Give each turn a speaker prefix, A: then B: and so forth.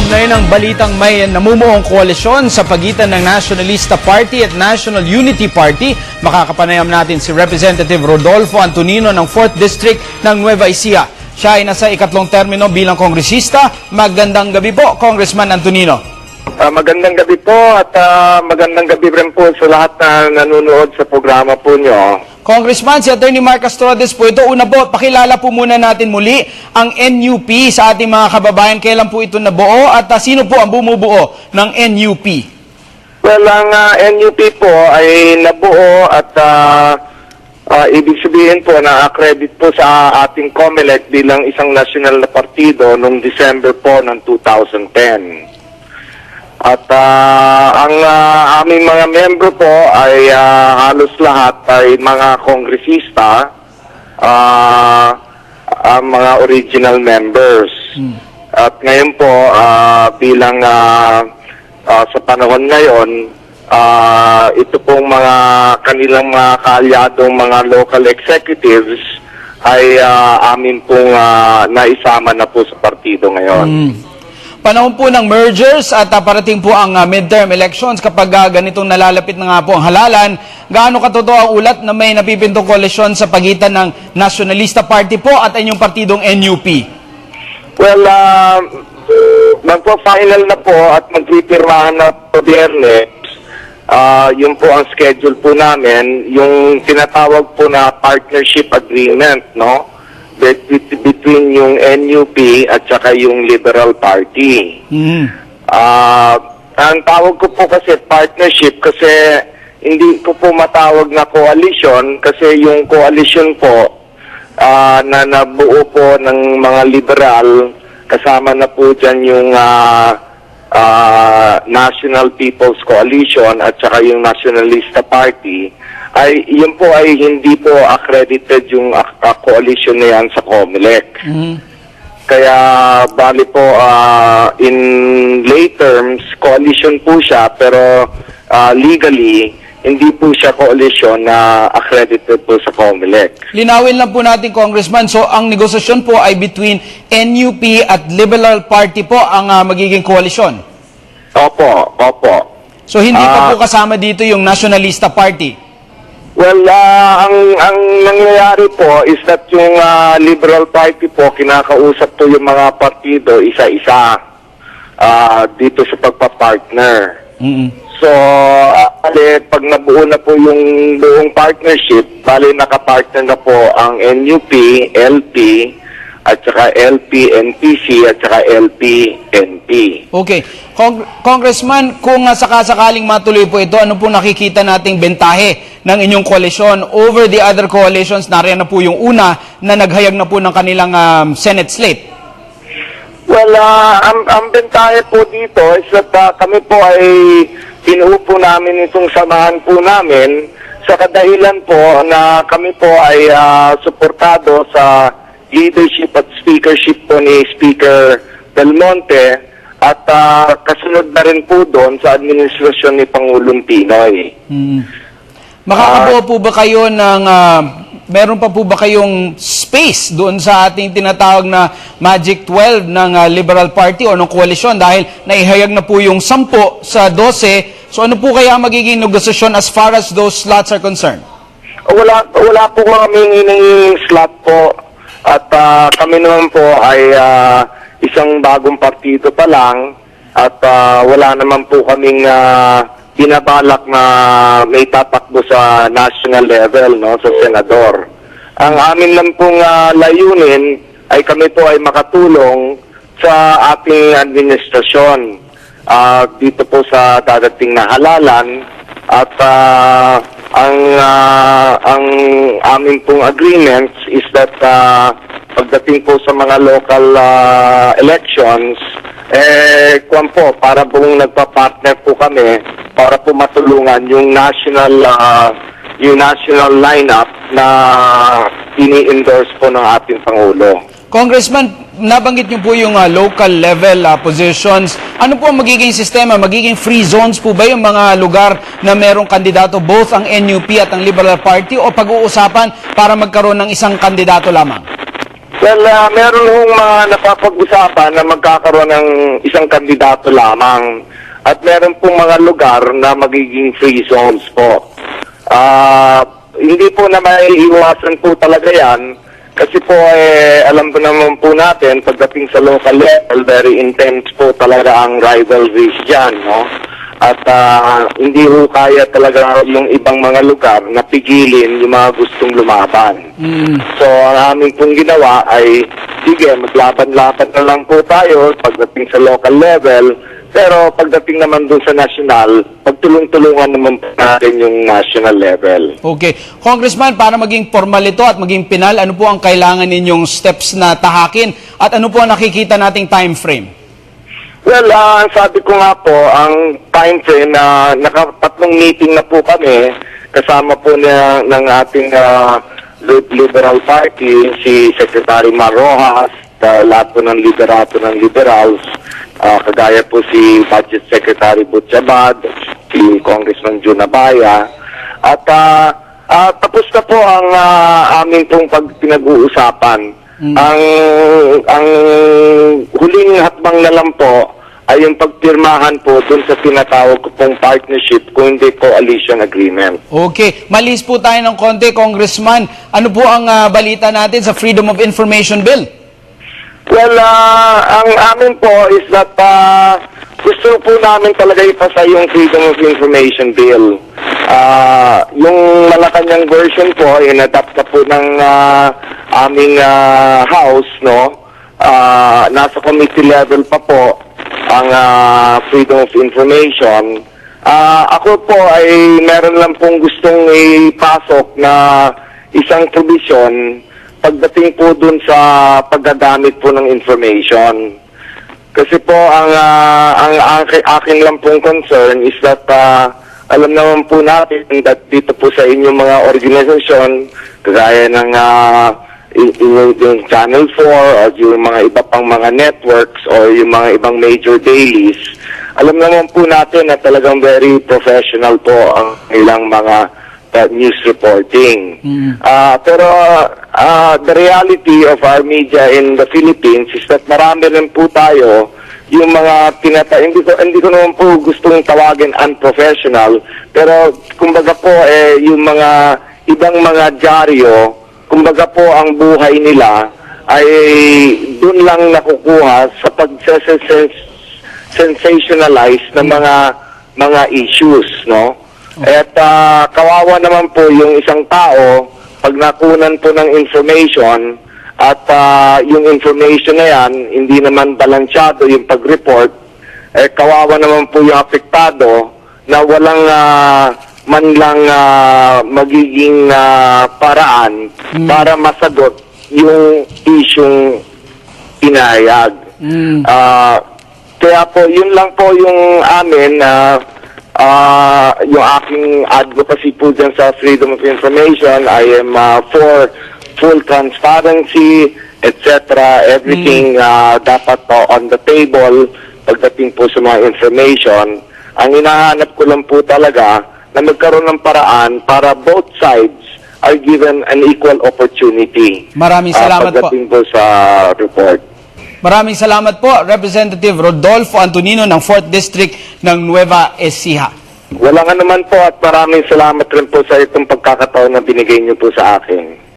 A: Kaugnay ng balitang may namumuong koalisyon sa pagitan ng Nationalista Party at National Unity Party, makakapanayam natin si Representative Rodolfo Antonino ng 4th District ng Nueva Ecija. Siya ay nasa ikatlong termino bilang kongresista. Magandang gabi po, Congressman Antonino.
B: Ah, magandang gabi po at ah, magandang gabi rin po sa lahat na nanonood sa programa po nyo.
A: Congressman, si Attorney Mark Castrodes po ito. Una po, pakilala po muna natin muli ang NUP sa ating mga kababayan. Kailan po ito nabuo at ah, sino po ang bumubuo ng NUP?
B: Well, ang ah, NUP po ay nabuo at ah, ah, ibig sabihin po na accredit po sa ating COMELEC bilang isang national na partido noong December po ng 2010. At ah, ang ah, aming mga membro po ay ah, halos lahat ay mga kongresista, ah, ang mga original members. At ngayon po, ah, bilang ah, ah, sa panahon ngayon, ah, ito pong mga kanilang mga kaalyadong mga local executives ay ah, amin pong ah, naisama na po sa partido ngayon.
A: Panahon po ng mergers at ah, parating po ang ah, midterm elections kapag ah, ganitong nalalapit na nga po ang halalan, gaano katotoo ang ulat na may napipintong koalisyon sa pagitan ng Nationalista Party po at inyong partidong NUP?
B: Well, uh, magpo-final na po at magpipirmahan na po biyernes. Ah, yun po ang schedule po namin, yung tinatawag po na partnership agreement, no? Bet- bet- Between yung NUP at saka yung Liberal Party.
A: Mhm.
B: Ah, ang tawag ko po kasi partnership kasi hindi ko po matawag na coalition kasi yung coalition po ah, na nabuo po ng mga liberal kasama na po dyan yung ah, ah, National People's Coalition at saka yung Nationalista Party ay yun po ay hindi po accredited yung ah, coalition na yan sa COMELEC.
A: Mhm.
B: Kaya bali po ah, in lay terms coalition po siya pero ah, legally hindi po siya coalition na accredited po sa COMELEC.
A: Linawin lang po natin, Congressman. So, ang negosasyon po ay between NUP at Liberal Party po ang ah, magiging koalisyon.
B: Opo, opo.
A: So, hindi pa po kasama dito yung Nationalista Party.
B: Well, ah, ang ang nangyayari po is that yung ah, Liberal Party po kinakausap po yung mga partido isa-isa ah, dito sa pagpa-partner.
A: Mhm.
B: So, uh, bale, pag nabuo na po yung buong partnership, bali nakapartner na po ang NUP, LP, at saka LP, NPC, at saka LP, NP.
A: Okay. Cong- Congressman, kung uh, sakasakaling matuloy po ito, ano po nakikita nating bentahe ng inyong koalisyon over the other coalitions? Nariyan na po yung una na naghayag na po ng kanilang um, Senate slate.
B: Well, ah, ang, ang bentahe po dito is that ah, kami po ay pinuho po namin itong samahan po namin sa kadahilan po na kami po ay ah, suportado sa leadership at speakership po ni Speaker Del Monte at ah, kasunod na rin po doon sa administrasyon ni Pangulong Pinoy.
A: Hmm. Makakabuo po ba kayo ng... ah, meron pa po ba kayong space doon sa ating tinatawag na Magic 12 ng ah, Liberal Party o ng koalisyon dahil naihayag na po yung 10 sa 12. So ano po kaya magiging negosasyon as far as those slots are concerned?
B: Wala wala po kami hiningi slot po at ah, kami naman po ay ah, isang bagong partido pa lang at ah, wala naman po kaming ah, binabalak na may tatakbo sa national level no sa senador. Ang amin lang pong ah, layunin ay kami po ay makatulong sa ating administrasyon ah, dito po sa dadating na halalan at ah, ang ah, ang amin pong agreements is that ah, pagdating po sa mga local ah, elections eh kwan po para pong nagpa-partner po kami para po matulungan yung national ah, yung national lineup na ini-endorse po ng ating pangulo.
A: Congressman, nabanggit niyo po yung ah, local level ah, positions. Ano po ang magiging sistema? Magiging free zones po ba yung mga lugar na merong kandidato both ang NUP at ang Liberal Party o pag-uusapan para magkaroon ng isang kandidato lamang?
B: Well, ah, meron hong mga napapag-usapan na magkakaroon ng isang kandidato lamang at meron pong mga lugar na magiging free zones po. Ah, hindi po na maiiwasan po talaga yan kasi po eh, alam po naman po natin pagdating sa local level, very intense po talaga ang rivalries dyan, no? At ah, hindi ho kaya talaga yung ibang mga lugar na pigilin yung mga gustong lumaban.
A: Mm.
B: So, ang aming pong ginawa ay, sige, maglaban-laban na lang po tayo pagdating sa local level, pero pagdating naman dun sa national, pagtulong-tulungan naman natin yung national level.
A: Okay. Congressman, para maging formal ito at maging pinal, ano po ang kailangan ninyong steps na tahakin at ano po ang nakikita nating time frame?
B: Well, ang sabi ko nga po, ang time frame na nakatatlong meeting na po kami, kasama po na, ng ating Li- Liberal Party, si Secretary Mar Rojas, ah, lahat po ng liderato ng Liberals, ah, kagaya po si Budget Secretary Butchabad, si Congressman Junabaya, at ah, ah, tapos na po ang ah, aming pong pag pinag-uusapan. Ang ang huling hatbang na lang po ay yung pagpirmahan po dun sa tinatawag ko pong partnership kung hindi coalition agreement.
A: Okay. Malis po tayo ng konti, Congressman. Ano po ang ah, balita natin sa Freedom of Information Bill?
B: Well, ah, ang amin po is that ah, gusto po namin talaga ipasa yung Freedom of Information Bill. Ah, yung Malacanang version po, inadapt na po ng ah, aming ah, House, no? Ah, nasa committee level pa po ang ah, Freedom of Information. Ah, ako po ay meron lang pong gustong ipasok na isang provision pagdating po dun sa paggagamit po ng information. Kasi po ang ah, ang akin, akin lang pong concern is that ah, alam naman po natin that dito po sa inyong mga organisasyon kagaya ng i- yung Channel 4 o yung mga iba pang mga networks o yung mga ibang major dailies, alam naman po natin na talagang very professional po ang ilang mga uh, news reporting. Ah, pero ah, the reality of our media in the Philippines is that marami rin po tayo yung mga tinata hindi ko hindi ko naman po gustong tawagin unprofessional pero kumbaga po eh yung mga ibang mga dyaryo kumbaga po ang buhay nila ay doon lang nakukuha sa pag sensationalize ng mga mga issues no? At ah, kawawa naman po yung isang tao pag nakunan po ng information at ah, yung information na yan hindi naman balansyado yung pag-report eh kawawa naman po yung apektado na walang ah, man lang ah, magiging ah, paraan para masagot yung isyong inayag.
A: Mm.
B: Ah, kaya po, yun lang po yung amin na ah, yung aking advocacy po dyan sa freedom of information. I am ah, for full transparency, etc. Everything ah, dapat po on the table pagdating po sa mga information. Ang hinahanap ko lang po talaga na magkaroon ng paraan para both sides are given an equal opportunity.
A: Maraming salamat po.
B: pagdating po sa report.
A: Maraming salamat po, Representative Rodolfo Antonino ng 4th District ng Nueva Ecija.
B: Wala nga naman po at maraming salamat rin po sa itong pagkakataon na binigay niyo po sa akin.